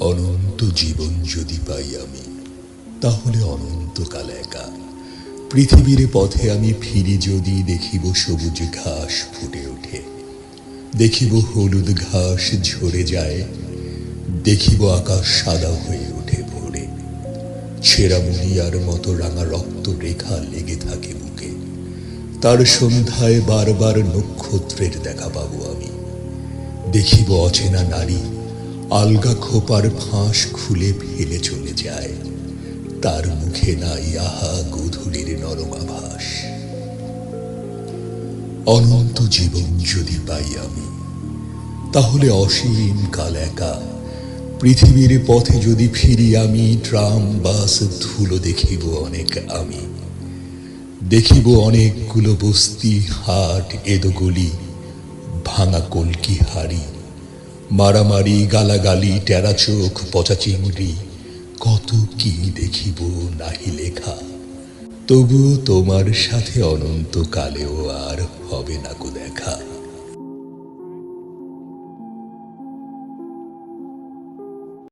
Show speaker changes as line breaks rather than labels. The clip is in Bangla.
অনন্ত জীবন যদি পাই আমি, তাহলে অনন্তকাল একা। পৃথিবীর পথে আমি ফিরি যদি দেখিব সবুজ ঘাস ফুটে ওঠে, দেখিব হলুদ ঘাস ঝরে যায়, দেখিব আকাশ সাদা হয়ে ওঠে ভোরে। ছেঁড়া মতো রাঙা রক্ত রেখা লেগে থাকে বুকে, তার সন্ধ্যায় বারবার নক্ষত্রের দেখা পাবো আমি। দেখিব অচেনা নারী আলগা খোপার ফাঁস খুলে ফেলে চলে যায়। তার মুখে নাই আহা গধূলির নরম আভাস অনন্ত জীবন যদি পাই আমি, তাহলে অসীম কাল একা। পৃথিবীর পথে যদি ফিরি আমি, ট্রাম, বাস, ধুলো দেখিব অনেক আমি। দেখিব অনেকগুলো বস্তি, হাট, এদোগলি, ভাঙা কলকি হাড়ি মারামারি, গালাগালি, টেরা চোখ, পচা চিংড়ি, কত কি দেখিব নাহি লেখা। তবু তোমার সাথে অনন্তকালেও আর হবে না কো দেখা।